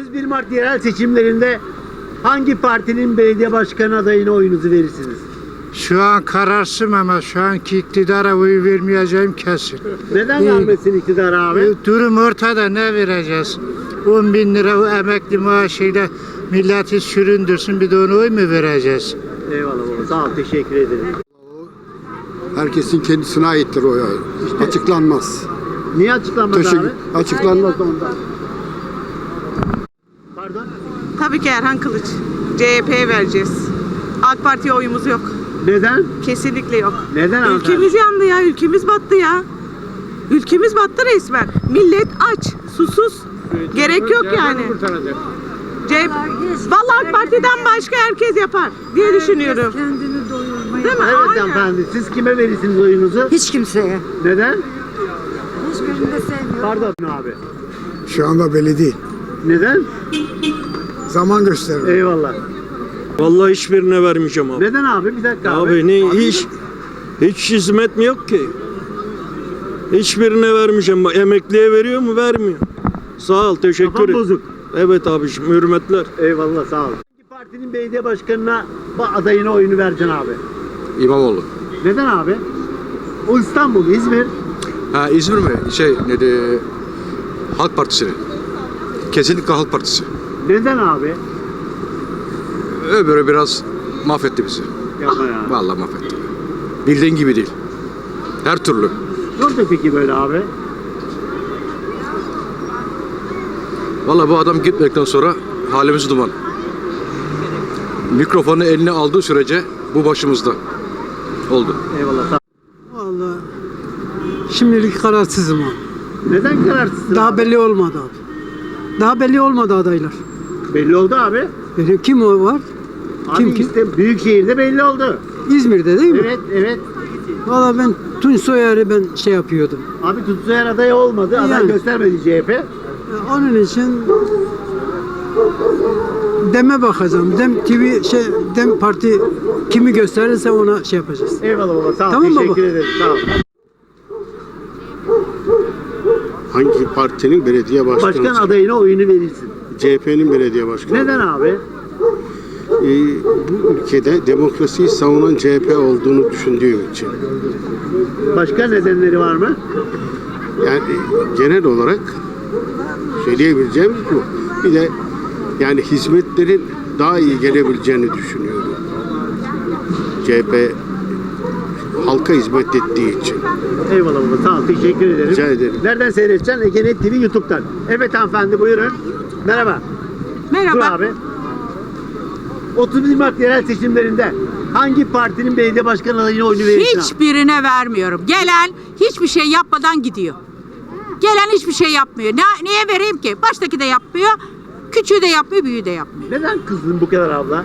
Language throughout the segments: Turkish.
31 Mart yerel seçimlerinde hangi partinin belediye başkanı adayına oyunuzu verirsiniz? Şu an kararsızım ama şu anki iktidara oy vermeyeceğim kesin. Neden vermesin iktidar abi? E, Durum ortada ne vereceğiz? 10 bin lira o emekli maaşıyla milleti süründürsün bir de ona oy mu vereceğiz? Eyvallah baba sağ ol teşekkür ederim. Herkesin kendisine aittir o ya. Açıklanmaz. Niye açıklanmadı Teşekkür. abi? Açıklanmaz da ondan. Pardon. Tabii ki Erhan Kılıç. CHP'ye vereceğiz. AK Parti'ye oyumuz yok. Neden? Kesinlikle yok. Neden hanımefendi? Ülkemiz yandı ya, ülkemiz battı ya. Ülkemiz battı resmen. Millet aç, susuz. Gerek yok yani. CHP, Vallahi AK Parti'den başka herkes yapar diye düşünüyorum. Kendini doyurmayı. Değil mi? Evet Aynen. hanımefendi siz kime verirsiniz oyunuzu? Hiç kimseye. Neden? Hiçbirini de sevmiyorum. Pardon abi. Şu anda belli değil. Neden? Zaman gösterir. Eyvallah. Vallahi hiçbirine vermeyeceğim abi. Neden abi? Bir dakika abi. Abi ne hiç hiç hizmet mi yok ki? Hiçbirine vermeyeceğim. Emekliye veriyor mu? Vermiyor. Sağ ol, teşekkür Kafam ederim. bozuk. Evet abiciğim, hürmetler. Eyvallah sağ ol. Hangi partinin belediye başkanına ba- adayına oyunu vereceksin abi? İmamoğlu. Neden abi? O İstanbul, İzmir. Ha İzmir mi? Şey neydi? Halk Partisi. Kesinlikle Halk Partisi. Neden abi? Öbürü biraz mahvetti bizi. Yapma ya. Vallahi mahvetti. Bildiğin gibi değil. Her türlü. Ne oldu peki böyle abi? Vallahi bu adam gitmekten sonra halimiz duman. Mikrofonu eline aldığı sürece bu başımızda oldu. Eyvallah sağ. Vallahi şimdilik kararsızım abi. Neden kararsızsın? Daha belli olmadı abi. Daha belli olmadı adaylar. Belli oldu abi. Benim kim o var? Abi Kim kim? işte büyük şehirde belli oldu. İzmir'de değil mi? Evet evet. Valla ben Tunç Soyer'i ben şey yapıyordum. Abi Tutsayan aday olmadı. Aday Yani. göstermedi CHP. E, Onun için deme bakacağım. Dem TV şey Dem Parti kimi gösterirse ona şey yapacağız. Eyvallah baba sağ ol. Tamam Teşekkür baba. ederim. Sağ ol. Hangi partinin belediye başkanı? Başkan adayına oyunu verirsin. CHP'nin belediye başkanı. Neden abi? Ee, bu ülkede demokrasiyi savunan CHP olduğunu düşündüğüm için. Başka nedenleri var mı? Yani genel olarak söyleyebileceğimiz bu. Bir de yani hizmetlerin daha iyi gelebileceğini düşünüyorum. CHP halka hizmet ettiği için. Eyvallah baba sağ ol. Teşekkür ederim. Rica ederim. Nereden seyredeceksin? Egenet TV YouTube'dan. Evet hanımefendi buyurun. Merhaba. Dur Merhaba. abi. 31 Mart yerel seçimlerinde hangi partinin belediye başkan adayına oyunu verirsin? abi? Hiçbirine vermiyorum. Gelen hiçbir şey yapmadan gidiyor. Gelen hiçbir şey yapmıyor. Ne, niye vereyim ki? Baştaki de yapmıyor. Küçüğü de yapmıyor, büyüğü de yapmıyor. Neden kızdın bu kadar abla?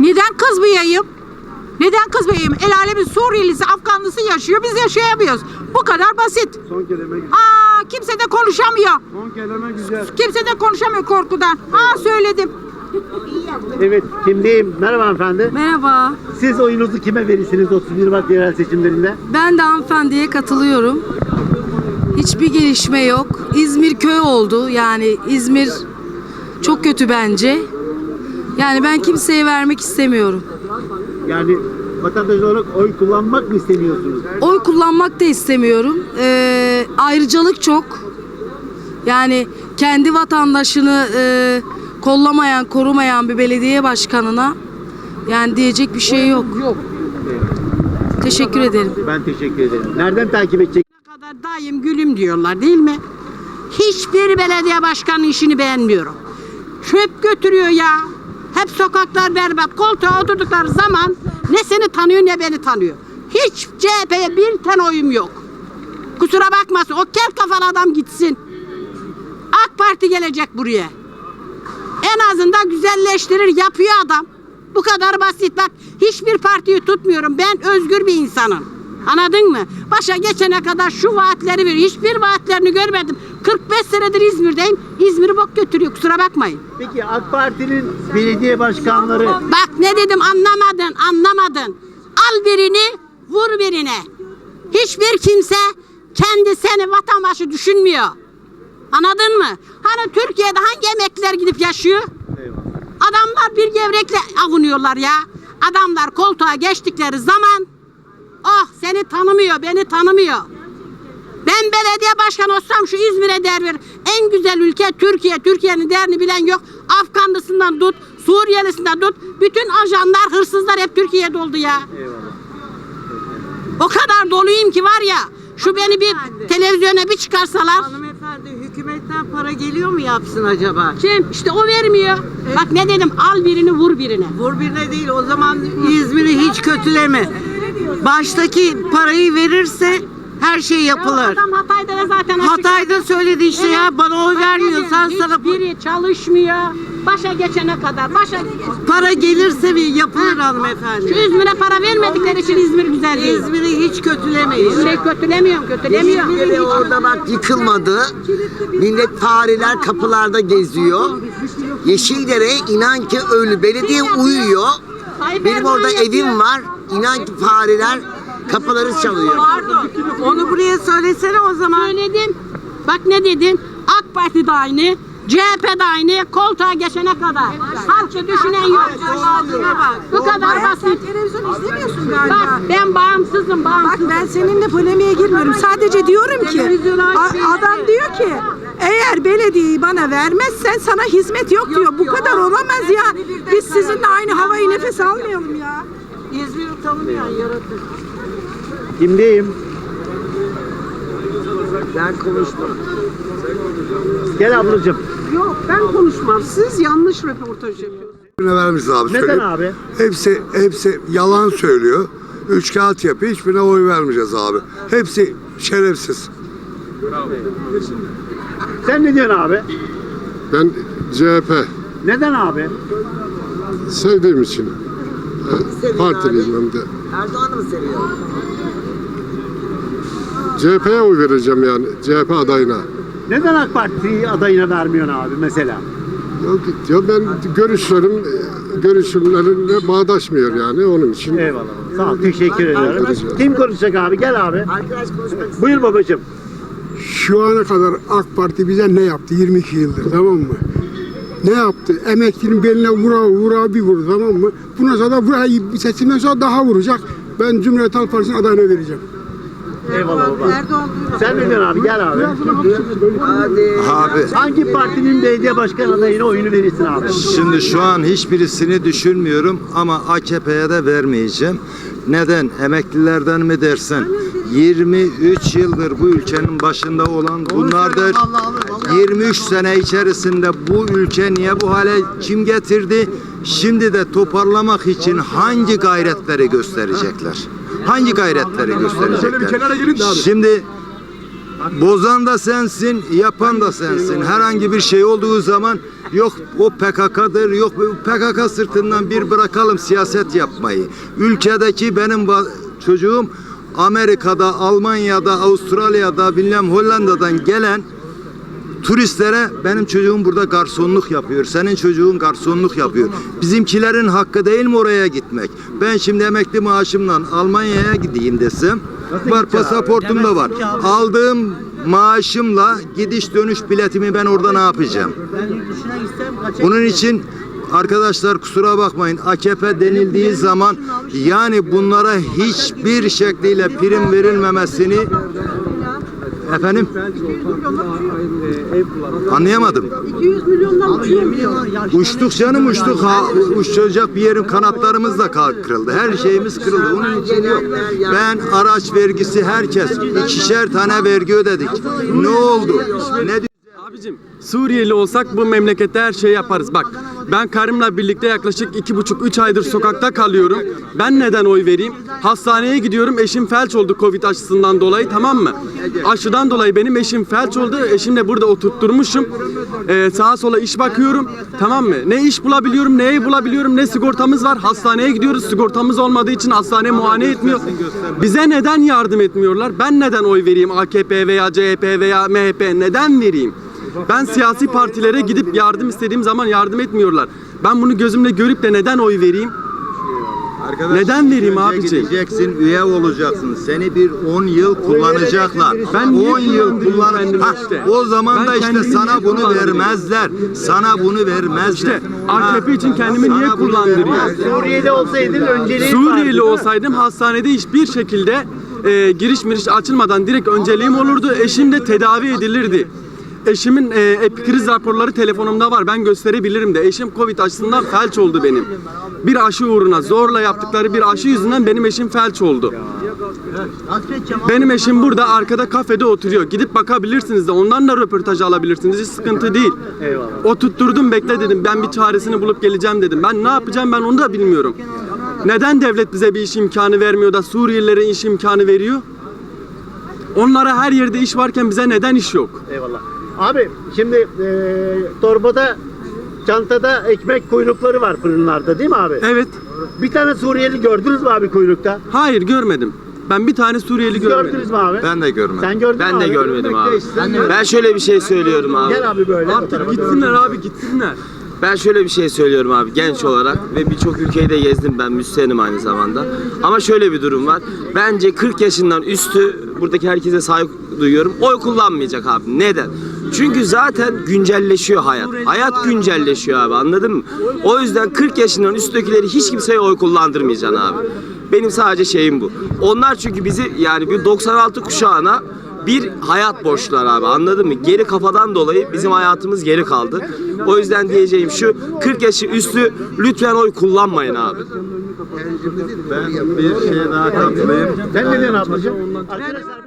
Neden kızmayayım? Neden kızmayayım? El alemin Suriyelisi, Afganlısı yaşıyor, biz yaşayamıyoruz. Bu kadar basit. Son kelime güzel. Aa, kimse de konuşamıyor. Son kelime güzel. Kimse de konuşamıyor korkudan. Aa söyledim. Evet kimdeyim? Merhaba hanımefendi. Merhaba. Siz oyunuzu kime verirsiniz 31 Mart yerel seçimlerinde? Ben de hanımefendiye katılıyorum. Hiçbir gelişme yok. İzmir köy oldu. Yani İzmir çok kötü bence. Yani ben kimseye vermek istemiyorum. Yani vatandaş olarak oy kullanmak mı istemiyorsunuz? Oy kullanmak da istemiyorum. Ee, ayrıcalık çok. Yani kendi vatandaşını e, kollamayan, korumayan bir belediye başkanına yani diyecek bir şey yok. Teşekkür ederim. Ben teşekkür ederim. Nereden takip edecek? Ne kadar daim gülüm diyorlar değil mi? Hiçbir belediye başkanının işini beğenmiyorum. Çöp götürüyor ya. Hep sokaklar berbat. Koltuğa oturdukları zaman ne seni tanıyor ne beni tanıyor. Hiç CHP'ye bir tane oyum yok. Kusura bakmasın. O kel kafalı adam gitsin. AK Parti gelecek buraya. En azından güzelleştirir yapıyor adam. Bu kadar basit bak hiçbir partiyi tutmuyorum. Ben özgür bir insanım. Anladın mı? Başa geçene kadar şu vaatleri veriyor. Hiçbir vaatlerini görmedim. 45 senedir İzmir'deyim. İzmir'i bok götürüyor kusura bakmayın. Peki AK Parti'nin belediye başkanları Bak ne dedim anlamadın anlamadın. Al birini vur birine. Hiçbir kimse kendi seni vatandaşı düşünmüyor. Anladın mı? Hani Türkiye'de hangi emekliler gidip yaşıyor? Adamlar bir gevrekle avunuyorlar ya. Adamlar koltuğa geçtikleri zaman oh seni tanımıyor, beni tanımıyor. Ben belediye başkanı olsam şu İzmir'e değer ver. En güzel ülke Türkiye. Türkiye'nin değerini bilen yok. Afganlısından tut, Suriyelisinden tut. Bütün ajanlar, hırsızlar hep Türkiye'de oldu ya. O kadar doluyum ki var ya. Şu beni bir televizyona bir çıkarsalar. Hanımefendi hükümetten para geliyor mu yapsın acaba? Kim? İşte o vermiyor. Bak ne dedim al birini vur birine. Vur birine değil o zaman İzmir'i hiç kötüleme. Baştaki parayı verirse her şey yapılır. Adam Hatay'da da zaten Hatay'da söyledi işte ya bana oy vermiyorsan dedim, sana Hiçbiri çalışmıyor. Başa geçene kadar. Başa para gelirse bir yapılır Şu hanımefendi. İzmir'e para vermedikleri için İzmir güzel değil. İzmir'i hiç kötülemeyin. İzmir'i kötülemiyorum, kötülemiyorum. İzmir'de orada bak yıkılmadı. Millet fareler kapılarda geziyor. Yeşildere inan ki ölü. Belediye uyuyor. Benim orada evim var. İnan ki fareler kapıları çalıyor. Pardon. Onu buraya söylesene o zaman. Söyledim. Bak ne dedim? AK Parti de aynı. CHP de aynı. Koltuğa geçene kadar. Halkı düşünen yok. Bu kadar basit. televizyon izlemiyorsun Bak ben bağımsızım, Bak bağımsız. ben seninle polemiğe girmiyorum. Sadece diyorum ki a- adam diyor ki eğer belediyeyi bana vermezsen sana hizmet yok diyor. Bu kadar olamaz ya. Biz sizinle aynı havayı nefes almayalım ya. İzmir'i tanımayan yaratır. Kimdeyim? Ben konuşmam. Gel ablacığım. Yok ben konuşmam. Siz yanlış röportaj yapıyorsunuz. vermiş abi. Neden abi? Hepsi hepsi yalan söylüyor. Üç kağıt yapıyor. Hiçbirine oy vermeyeceğiz abi. Hepsi şerefsiz. Sen ne diyorsun abi? Ben CHP Neden abi? sevdiğim için. Partiliyim hem de. Erdoğan'ı mı seviyor? CHP'ye oy vereceğim yani. CHP adayına. Neden AK Parti adayına vermiyorsun abi mesela? Yok, ya ben görüşlerim görüşümlerimle bağdaşmıyor yani onun için. Eyvallah. Sağ ol. Teşekkür ediyorum. Kim konuşacak abi? Gel abi. Arkadaş konuşmak istiyor. Buyur babacığım. Şu ana kadar AK Parti bize ne yaptı 22 yıldır tamam mı? Ne yaptı? Emeklinin beline vura vura bir vurdu tamam mı? Bundan sonra da burayı seçimden sonra daha vuracak. Ben Cumhuriyet Halk Partisi'nin adayına vereceğim. Eyvallah baba. Sen ne diyorsun abi? Gel abi. Abi Hangi partinin belediye başkan adayına oyunu verirsin abi? şimdi şu an hiçbirisini düşünmüyorum ama AKP'ye de vermeyeceğim. Neden? Emeklilerden mi dersen? 23 yıldır bu ülkenin başında olan bunlardır. 23 sene içerisinde bu ülke niye bu hale kim getirdi? Şimdi de toparlamak için hangi gayretleri gösterecekler? Hangi gayretleri gösterecekler? Şimdi Bozan da sensin, yapan da sensin. Herhangi bir şey olduğu zaman yok o PKK'dır, yok PKK sırtından bir bırakalım siyaset yapmayı. Ülkedeki benim çocuğum Amerika'da, Almanya'da, Avustralya'da, bilmem Hollanda'dan gelen turistlere benim çocuğum burada garsonluk yapıyor. Senin çocuğun garsonluk yapıyor. Bizimkilerin hakkı değil mi oraya gitmek? Ben şimdi emekli maaşımla Almanya'ya gideyim desem var pasaportum da var. Aldığım maaşımla gidiş dönüş biletimi ben orada ne yapacağım? Bunun için arkadaşlar kusura bakmayın AKP denildiği zaman yani bunlara hiçbir şekliyle prim verilmemesini efendim anlayamadım. 200 milyondan uçuyor. Uçtuk canım uçtuk. Ha, uçacak bir yerin kanatlarımız da kırıldı. Her şeyimiz kırıldı. Onun için yok. Ben araç vergisi herkes ikişer tane vergi ödedik. Ne oldu? Ne Abicim Suriyeli olsak bu memlekette her şeyi yaparız. Bak ben karımla birlikte yaklaşık iki buçuk üç aydır sokakta kalıyorum. Ben neden oy vereyim? Hastaneye gidiyorum eşim felç oldu Covid aşısından dolayı tamam mı? Aşıdan dolayı benim eşim felç oldu. Eşimle burada oturtturmuşum. Ee, sağa sola iş bakıyorum tamam mı? Ne iş bulabiliyorum ne ev bulabiliyorum ne sigortamız var. Hastaneye gidiyoruz sigortamız olmadığı için hastane muayene etmiyor. Bize neden yardım etmiyorlar? Ben neden oy vereyim AKP veya CHP veya MHP neden vereyim? Ben siyasi partilere gidip yardım istediğim zaman yardım etmiyorlar. Ben bunu gözümle görüp de neden oy vereyim? Arkadaş, Neden vereyim abicim? Gideceksin, üye olacaksın. Seni bir 10 yıl kullanacaklar. Ben niye 10 yıl kullandırayım kullan. kendimi Ha, işte? o zaman Ben da işte sana bunu vermezler. Sana bunu vermezler. İşte AKP için kendimi sana niye vermezler. Suriye'de olsaydın önceliğin Suriyeli olsaydım hastanede hiçbir şekilde e, giriş miriş açılmadan direkt önceliğim olurdu. Eşim de tedavi edilirdi. Eşimin e, epikriz raporları telefonumda var. Ben gösterebilirim de. Eşim Covid aşısından felç oldu benim. Bir aşı uğruna zorla yaptıkları bir aşı yüzünden benim eşim felç oldu. Benim eşim burada arkada kafede oturuyor. Gidip bakabilirsiniz de ondan da röportaj alabilirsiniz. Hiç sıkıntı değil. O tutturdum bekle dedim. Ben bir çaresini bulup geleceğim dedim. Ben ne yapacağım ben onu da bilmiyorum. Neden devlet bize bir iş imkanı vermiyor da Suriyelilere iş imkanı veriyor? Onlara her yerde iş varken bize neden iş yok? Eyvallah. Abi şimdi e, torbada çantada ekmek kuyrukları var fırınlarda değil mi abi? Evet. Bir tane Suriyeli gördünüz mü abi kuyrukta? Hayır görmedim. Ben bir tane Suriyeli görmedim. Gördünüz mü abi? Ben de görmedim. Sen gördün mü Ben de abi? görmedim abi. Sen gördün. Ben şöyle bir şey söylüyorum abi. Gel abi böyle. Artık gitsinler abi gitsinler. Ben şöyle bir şey söylüyorum abi genç olarak ve birçok ülkeyi de gezdim ben müzisyenim aynı zamanda. Ama şöyle bir durum var. Bence 40 yaşından üstü buradaki herkese saygı duyuyorum. Oy kullanmayacak abi. Neden? Çünkü zaten güncelleşiyor hayat. Hayat güncelleşiyor abi anladın mı? O yüzden 40 yaşından üsttekileri hiç kimseye oy kullandırmayacaksın abi. Benim sadece şeyim bu. Onlar çünkü bizi yani bir 96 kuşağına bir hayat borçlular abi anladın mı? Geri kafadan dolayı bizim hayatımız geri kaldı. O yüzden diyeceğim şu 40 yaşı üstü lütfen oy kullanmayın abi. Ben bir şey daha katılayım. Sen ne diyorsun ablacığım? Arkadaşlar